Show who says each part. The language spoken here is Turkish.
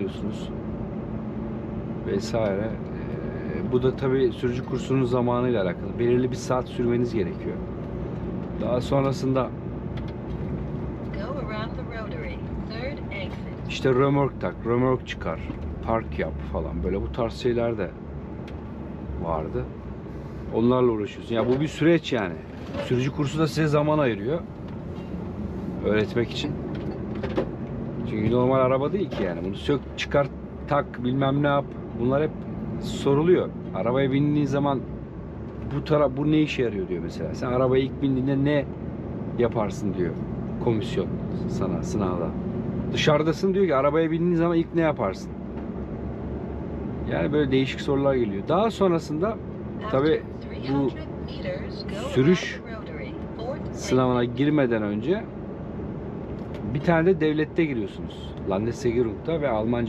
Speaker 1: alıyorsunuz. Vesaire. Ee, bu da tabii sürücü kursunun zamanıyla alakalı. Belirli bir saat sürmeniz gerekiyor. Daha sonrasında işte römork tak, römork çıkar, park yap falan böyle bu tarz şeyler de vardı. Onlarla uğraşıyorsun. Ya bu bir süreç yani. Sürücü kursu da size zaman ayırıyor. Öğretmek için. Çünkü normal araba değil ki yani. Bunu sök, çıkar, tak, bilmem ne yap. Bunlar hep soruluyor. Arabaya bindiğin zaman bu taraf bu ne işe yarıyor diyor mesela. Sen arabaya ilk bindiğinde ne yaparsın diyor. Komisyon sana sınavda. Dışarıdasın diyor ki arabaya bindiğin zaman ilk ne yaparsın? Yani böyle değişik sorular geliyor. Daha sonrasında Tabii
Speaker 2: After
Speaker 1: bu
Speaker 2: 300 meters, go
Speaker 1: sürüş sınavına girmeden önce bir tane de devlette giriyorsunuz. Landesregierung'da ve Almanca